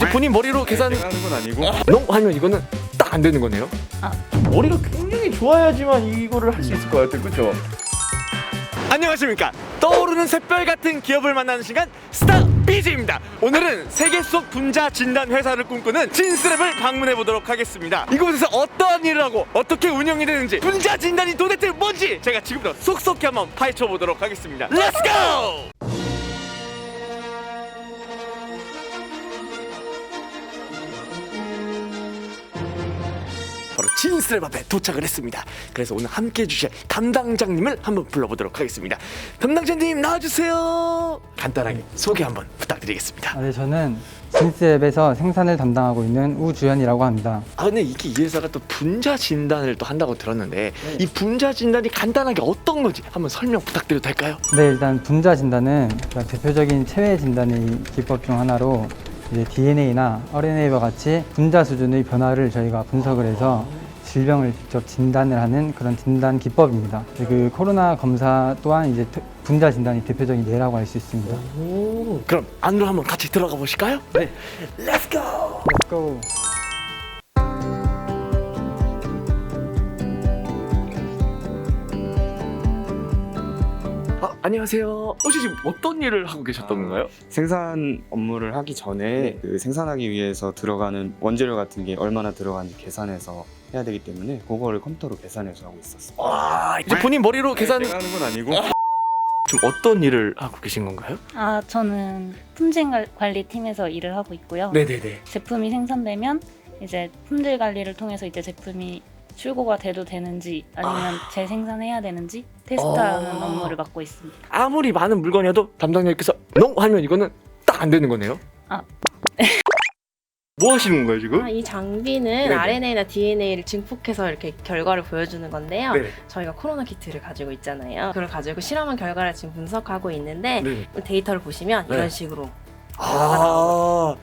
이제 본인 머리로 계산 제가 하는 건 아니고. 농 하면 이거는 딱 안 되는 거네요. 머리가 굉장히 좋아야지만 이거를 할 수 있을 것 같아요. 그렇죠? 안녕하십니까? 떠오르는 샛별 같은 기업을 만나는 시간 스타 비즈입니다. 오늘은 세계 속 분자 진단 회사를 꿈꾸는 진스랩을 방문해 보도록 하겠습니다. 이곳에서 어떠한 일을 하고 어떻게 운영이 되는지 분자 진단이 도대체 뭔지 제가 지금부터 속속히 한번 파헤쳐 보도록 하겠습니다. 렛츠고! 진스랩 앞에 도착을 했습니다. 그래서 오늘 함께 해주실 담당자님을 한번 불러보도록 하겠습니다. 담당자님 나와주세요. 간단하게 소개 한번 부탁드리겠습니다. 아, 네, 저는 진스앱에서 생산을 담당하고 있는 우주현이라고 합니다. 아 근데 이게 이 회사가 또 분자 진단을 또 한다고 들었는데 이 분자 진단이 간단하게 어떤 건지 한번 설명 부탁드려도 될까요? 네, 일단 분자 진단은 가장 대표적인 체외 진단의 기법 중 하나로 이제 DNA나 RNA와 같이 분자 수준의 변화를 저희가 분석을 해서 질병을 직접 진단을 하는 그런 진단 기법입니다. 그 코로나 검사 또한 이제 트- 분자 진단이 대표적인 예라고 할 수 있습니다. 오 그럼 안으로 한번 같이 들어가 보실까요? 네. Let's go. Let's go. 안녕하세요. 혹시 지금 어떤 일을 하고 계셨던 건가요? 생산 업무를 하기 전에 그 생산하기 위해서 들어가는 원재료 같은 게 얼마나 들어가는지 계산해서 해야 되기 때문에 그거를 컴퓨터로 계산해서 하고 있었어요. 와 이제 본인 머리로 계산 제가 하는 건 아니고 지금 어떤 일을 하고 계신 건가요? 아, 저는 품질 관- 관리팀에서 일을 하고 있고요. 네네네. 제품이 생산되면 이제 품질 관리를 통해서 이제 제품이 출고가 돼도 되는지 아니면 재생산해야 되는지 테스트하는 어. 업무를 맡고 있습니다. 아무리 많은 물건이어도 담당자님께서 농 하면 이거는 딱 안 되는 거네요. 아. 뭐 하시는 거예요 지금? 아, 이 장비는 네네. RNA나 DNA를 증폭해서 이렇게 결과를 보여주는 건데요. 네. 저희가 코로나 키트를 가지고 있잖아요. 그걸 가지고 실험한 결과를 지금 분석하고 있는데 네. 데이터를 보시면 네. 이런 식으로 아.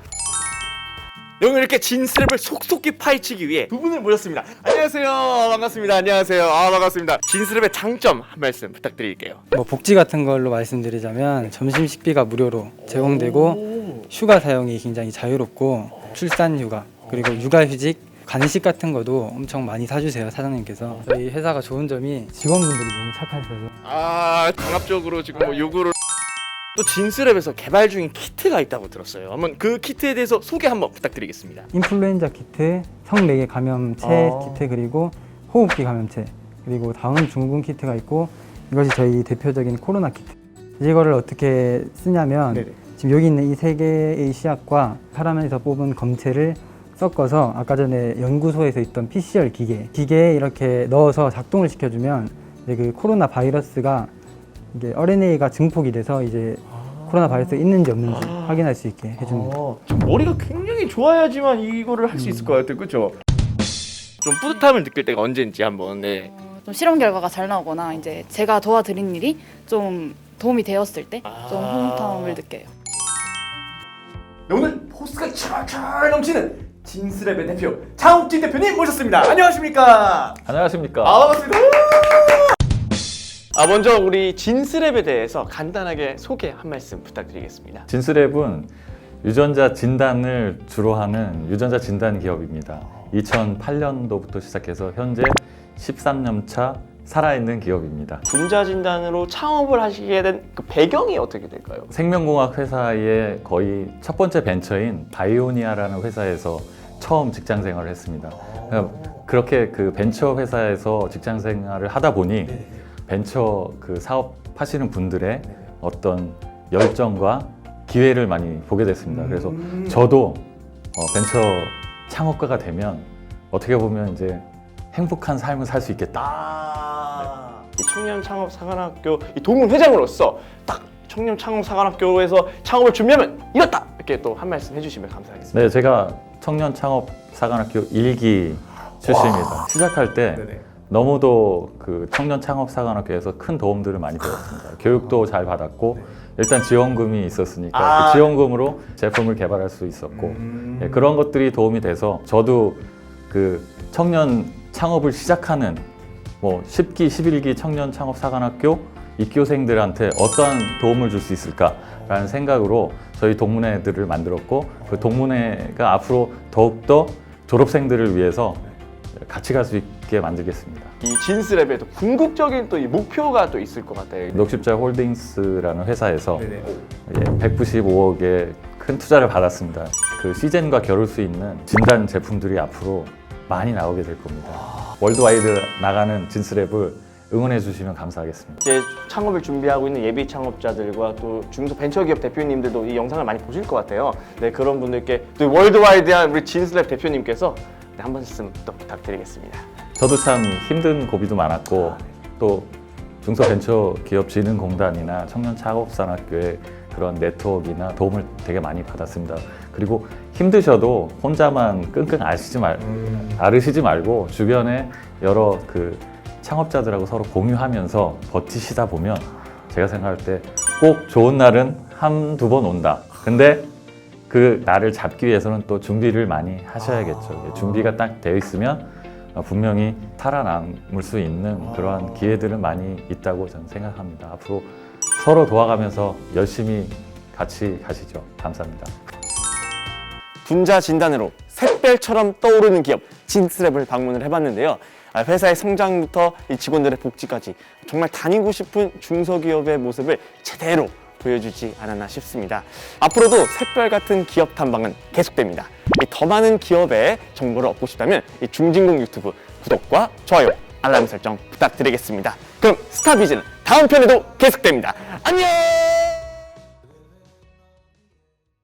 오늘 이렇게 진스랩을 속속히 파헤치기 위해 두 분을 모셨습니다. 안녕하세요. 반갑습니다. 안녕하세요. 아 반갑습니다. 진스랩의 장점 한 말씀 부탁드릴게요. 뭐 복지 같은 걸로 말씀드리자면 점심 식비가 무료로 제공되고 휴가 사용이 굉장히 자유롭고 출산 휴가 그리고 육아 휴직 간식 같은 것도 엄청 많이 사주세요 사장님께서 저희 회사가 좋은 점이 직원분들이 너무 착하셔서 아 강압적으로 지금 뭐 요구를 또 진스랩에서 개발 중인 키트가 있다고 들었어요. 한번 그 키트에 대해서 소개 한번 부탁드리겠습니다. 인플루엔자 키트, 성매개 감염체 아. 키트 그리고 호흡기 감염체 그리고 다음 중군 키트가 있고 이것이 저희 대표적인 코로나 키트 이거를 어떻게 쓰냐면 네네. 지금 여기 있는 이 세 개의 시약과 사람에서 뽑은 검체를 섞어서 아까 전에 연구소에서 있던 PCR 기계 기계에 이렇게 넣어서 작동을 시켜주면 이제 그 코로나 바이러스가 이게 RNA가 증폭이 돼서 이제 코로나 바이러스 가 있는지 없는지 아. 확인할 수 있게 해줍니다. 어, 머리가 굉장히 좋아야지만 이거를 할 수 있을 것 같아요 그렇죠? 좀 뿌듯함을 느낄 때가 언제인지 한번 네. 어, 좀 실험 결과가 잘 나오거나 이제 제가 도와드린 일이 좀 도움이 되었을 때 좀 아. 흐뭇함을 느껴요. 네, 오늘 포스가 촤촤 넘치는 진스랩의 대표 장욱진 대표님 모셨습니다. 안녕하십니까? 안녕하십니까. 아 반갑습니다. 아 먼저 우리 진스랩에 대해서 간단하게 소개 한 말씀 부탁드리겠습니다. 진스랩은 유전자 진단을 주로 하는 유전자 진단 기업입니다. 2008년도부터 시작해서 현재 13년 차 살아있는 기업입니다. 분자 진단으로 창업을 하시게 된 그 배경이 어떻게 될까요? 생명공학 회사의 거의 첫 번째 벤처인 바이오니아라는 회사에서 처음 직장 생활을 했습니다. 그렇게 그 벤처 회사에서 직장 생활을 하다 보니 벤처 그 사업 하시는 분들의 어떤 열정과 기회를 많이 보게 됐습니다. 그래서 저도 어, 벤처 창업가가 되면 어떻게 보면 이제 행복한 삶을 살 수 있겠다. 아, 이 청년 창업 사관학교 이 동문 회장으로서 딱 청년 창업 사관학교에서 창업을 준비하면 이렇다 이렇게 또 한 말씀 해주시면 감사하겠습니다. 네, 제가 청년 창업 사관학교 일기 출신입니다. 시작할 때 네네. 너무도 그 청년 창업 사관학교에서 큰 도움들을 많이 받았습니다. 교육도 잘 받았고 일단 지원금이 있었으니까 아. 그 지원금으로 제품을 개발할 수 있었고 예, 그런 것들이 도움이 돼서 저도 그 청년 창업을 시작하는 뭐 10기, 11기 청년 창업 사관학교 입교생들한테 어떠한 도움을 줄 수 있을까라는 생각으로 저희 동문회들을 만들었고 그 동문회가 앞으로 더욱더 졸업생들을 위해서 같이 갈 수 있게 만들겠습니다. 이 진스랩에 또 궁극적인 또 이 목표가 또 있을 것 같아요. 녹십자 홀딩스라는 회사에서 네네. 예, 195억의 큰 투자를 받았습니다. 그 시젠과 겨룰 수 있는 진단 제품들이 앞으로 많이 나오게 될 겁니다. 월드와이드 나가는 진스랩을 응원해 주시면 감사하겠습니다. 이제 창업을 준비하고 있는 예비 창업자들과 또 중소 벤처기업 대표님들도 이 영상을 많이 보실 것 같아요. 네 그런 분들께 또 월드와이드한 우리 진슬랩 대표님께서 네, 한 말씀 또 부탁드리겠습니다. 저도 참 힘든 고비도 많았고 또 중소벤처기업진흥공단이나 청년창업산학교의 그런 네트워크나 도움을 되게 많이 받았습니다. 그리고 힘드셔도 혼자만 끙끙 앓으시지 말 앓으시지 말고 주변에 여러 그 창업자들하고 서로 공유하면서 버티시다 보면 제가 생각할 때 꼭 좋은 날은 한두 번 온다. 근데 그 날을 잡기 위해서는 또 준비를 많이 하셔야겠죠. 준비가 딱 되어 있으면 어, 분명히 살아남을 수 있는 그러한 기회들은 많이 있다고 저는 생각합니다. 앞으로 서로 도와가면서 열심히 같이 가시죠. 감사합니다. 분자 진단으로 샛별처럼 떠오르는 기업 진스랩을 방문을 해봤는데요. 아, 회사의 성장부터 이 직원들의 복지까지 정말 다니고 싶은 중소기업의 모습을 제대로 보여주지 않았나 싶습니다. 앞으로도 샛별 같은 기업 탐방은 계속됩니다. 이더 많은 기업의 정보를 얻고 싶다면 이 중진공 유튜브 구독과 좋아요, 알람 설정 부탁드리겠습니다. 그럼 스타비즈는 다음 편에도 계속됩니다. 안녕!